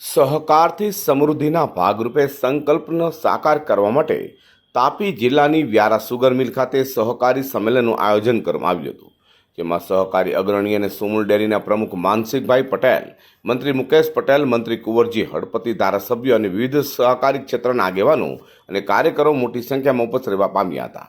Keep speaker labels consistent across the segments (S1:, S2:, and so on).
S1: સહકારથી સમૃદ્ધિના ભાગરૂપે સંકલ્પનો સાકાર કરવા માટે તાપી જિલ્લાની વ્યારા સુગર મિલ ખાતે સહકારી સંમેલનનું આયોજન કરવામાં આવ્યું હતું, જેમાં સહકારી અગ્રણી અને સુમુલ ડેરીના પ્રમુખ માનસિંહભાઈ પટેલ, મંત્રી મુકેશ પટેલ, મંત્રી કુંવરજી હળપતિ ધારાસભ્યો અને વિવિધ સહકારી ક્ષેત્રના આગેવાનો અને કાર્યકરો મોટી સંખ્યામાં ઉપસ્થિત રહેવા પામ્યા હતા.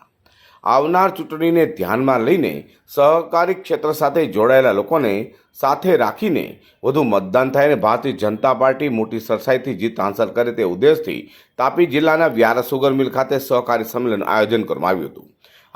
S1: આવનાર ચૂંટણીને ધ્યાનમાં લઈને સહકારી ક્ષેત્ર સાથે જોડાયેલા લોકોને સાથે રાખીને વધુ મતદાન થાય અને ભારતીય જનતા પાર્ટી મોટી સરસાઈથી જીત હાંસલ કરે તે ઉદ્દેશથી તાપી જિલ્લાના વ્યારા સુગર મિલ ખાતે સહકારી સંમેલનનું આયોજન કરવામાં આવ્યું હતું.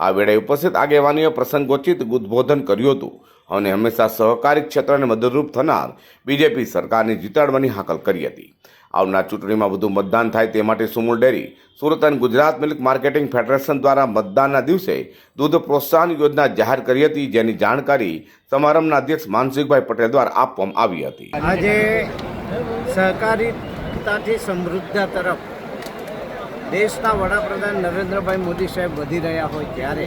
S1: આ વેળાએ ઉપસ્થિત આગેવાનીઓ પ્રસંગોચિત ઉદ્બોધન કર્યું હતું અને હંમેશા સહકારી ક્ષેત્રને મદદરૂપ થનાર બીજેપી સરકારને જીતાડવાની હાકલ કરી હતી. આવનાર ચૂંટણીમાં વધુ મતદાન થાય તે માટે સુમૂલ ડેરી, સુરત અને ગુજરાત મિલ્ક માર્કેટિંગ ફેડરેશન દ્વારા મતદાનના દિવસે દૂધ પ્રોત્સાહન યોજના જાહેર કરી હતી, જેની જાણકારી સમારંભના અધ્યક્ષ માનસિંહભાઈ પટેલ દ્વારા આપવામાં આવી હતી.
S2: આજે સહકારિતાથી સમૃદ્ધતા તરફ દેશના વડાપ્રધાન નરેન્દ્રભાઈ મોદી સાહેબ વધી રહ્યા હોય ત્યારે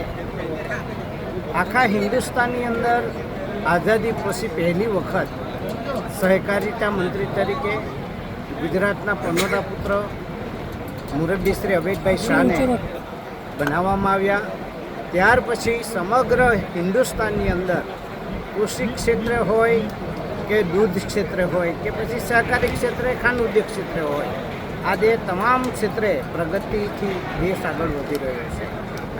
S2: આખા હિન્દુસ્તાનની અંદર આઝાદી પછી પહેલી વખત સહકારિતા મંત્રી તરીકે ગુજરાતના પનોડા પુત્ર મુરબ્બી શ્રી અમિતભાઈ શાહને બનાવવામાં આવ્યા. ત્યાર પછી સમગ્ર હિન્દુસ્તાનની અંદર કૃષિ ક્ષેત્ર હોય કે દૂધ ક્ષેત્ર હોય કે પછી સહકારી ક્ષેત્રે ખાંડ ઉદ્યોગ ક્ષેત્રે હોય આજે તમામ ક્ષેત્રે પ્રગતિથી દેશ આગળ વધી રહ્યો છે.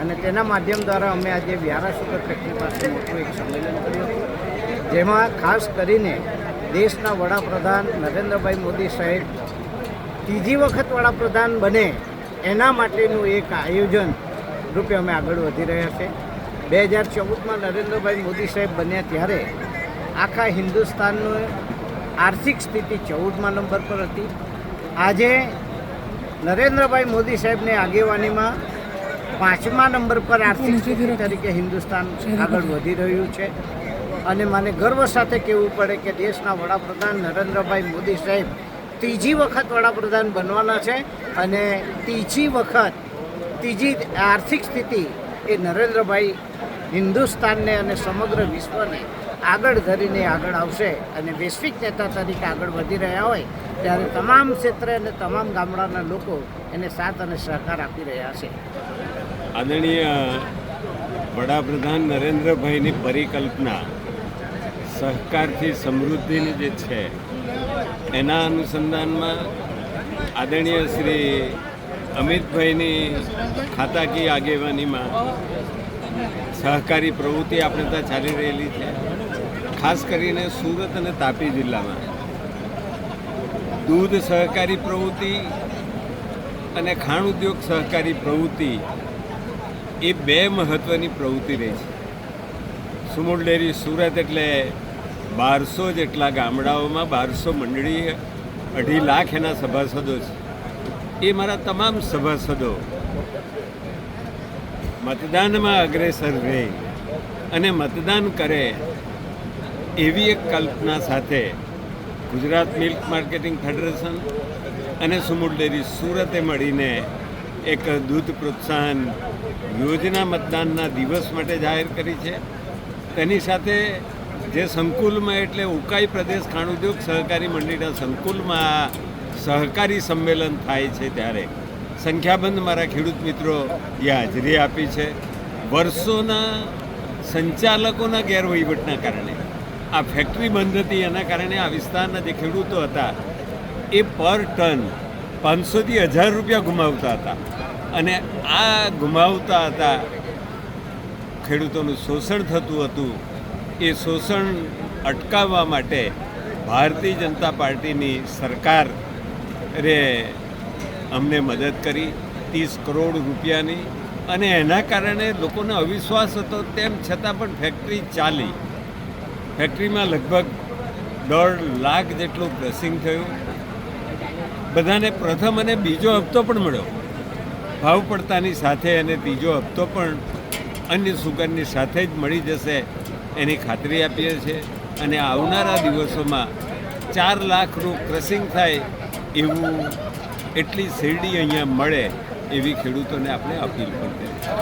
S2: અને તેના માધ્યમ દ્વારા અમે આજે વ્યારા સુગર ફેક્ટરી પાસે મોટું એક સંમેલન કર્યું જેમાં ખાસ કરીને દેશના વડાપ્રધાન નરેન્દ્રભાઈ મોદી સાહેબ ત્રીજી વખત વડાપ્રધાન બને એના માટેનું એક આયોજન રૂપે અમે આગળ વધી રહ્યા છે. બે હજાર ચૌદમાં નરેન્દ્રભાઈ મોદી સાહેબ બન્યા ત્યારે આખા હિન્દુસ્તાનનું આર્થિક સ્થિતિ ચૌદમા નંબર પર હતી. આજે નરેન્દ્રભાઈ મોદી સાહેબની આગેવાનીમાં પાંચમા નંબર પર આર્થિક સ્થિતિ તરીકે હિન્દુસ્તાન આગળ વધી રહ્યું છે. અને મને ગર્વ સાથે કહેવું પડે કે દેશના વડાપ્રધાન નરેન્દ્રભાઈ મોદી સાહેબ ત્રીજી વખત વડાપ્રધાન બનવાના છે અને ત્રીજી વખત ત્રીજી આર્થિક સ્થિતિ એ નરેન્દ્રભાઈ હિન્દુસ્તાનને અને સમગ્ર વિશ્વને આગળ ધરીને આગળ આવશે અને વૈશ્વિક નેતા તરીકે આગળ વધી રહ્યા હોય, ત્યારે તમામ ક્ષેત્રે અને તમામ ગામડાના લોકો એને સાથ અને સહકાર આપી રહ્યા છે.
S3: આદરણીય, વડાપ્રધાન નરેન્દ્રભાઈની પરિકલ્પના, સહકારથી સમૃદ્ધિની જે છે, એના અનુસંધાનમાં આદરણીય શ્રી અમિતભાઈની ખાતાકીય આગેવાનીમાં સહકારી પ્રવૃત્તિ આપણે ત્યાં ચાલી રહેલી છે. ખાસ કરીને સુરત અને તાપી જિલ્લામાં. દૂધ સહકારી પ્રવૃત્તિ અને ખાણ ઉદ્યોગ સહકારી પ્રવૃત્તિ એ બે મહત્ત્વની પ્રવૃત્તિ રહી છે. સુમૂળ ડેરી સુરત એટલે બારસો જેટલા ગામડાઓમાં બારસો મંડળી, અઢી લાખ એના સભાસદો છે. એ મારા તમામ સભાસદો મતદાનમાં અગ્રેસર રહે અને મતદાન કરે એવી એક કલ્પના સાથે ગુજરાત મિલ્ક માર્કેટિંગ ફેડરેશન અને સુમૂલ ડેરી સુરતે મળીને એક દૂધ પ્રોત્સાહન યોજના મતદાનના દિવસ માટે જાહેર કરી છે. તેની સાથે જે સંકુલમાં એટલે ઉકાઈ પ્રદેશ ખાણ ઉદ્યોગ સહકારી મંડળીના સંકુલમાં સહકારી સંમેલન થાય છે ત્યારે સંખ્યાબંધ મારા ખેડૂત મિત્રો એ હાજરી આપી છે. વર્ષોના સંચાલકોના ગેરવહીવટના કારણે. આ ફેક્ટરી બંધ હતી, એના કારણે આ વિસ્તારના જે ખેડૂતો હતા, એ પર ટન પાંચસોથી હજાર રૂપિયા ગુમાવતા હતા. અને આ ગુમાવતા હતા, ખેડૂતોનું શોષણ થતું હતું, એ શોષણ અટકાવવા માટે ભારતીય જનતા પાર્ટીની સરકાર રે અમને મદદ કરી, ત્રીસ કરોડ રૂપિયાની. અને એના કારણે લોકોને અવિશ્વાસ હતો, તેમ છતાં પણ ફેક્ટરી ચાલી. ફેક્ટરીમાં લગભગ દોઢ લાખ જેટલું ક્રસિંગ થયું. બધાને પ્રથમ અને બીજો હપ્તો પણ મળ્યો. ભાવ પડતાની સાથે અને ત્રીજો હપ્તો પણ અન્ય સુગરની સાથે જ મળી જશે એની ખાતરી આપીએ છીએ. અને આવનારા દિવસોમાં ચાર લાખનું ક્રસિંગ થાય એવું એટલી શેરડી અહીંયા મળે એવી ખેડૂતોને આપણે અપીલ પણ કરી છે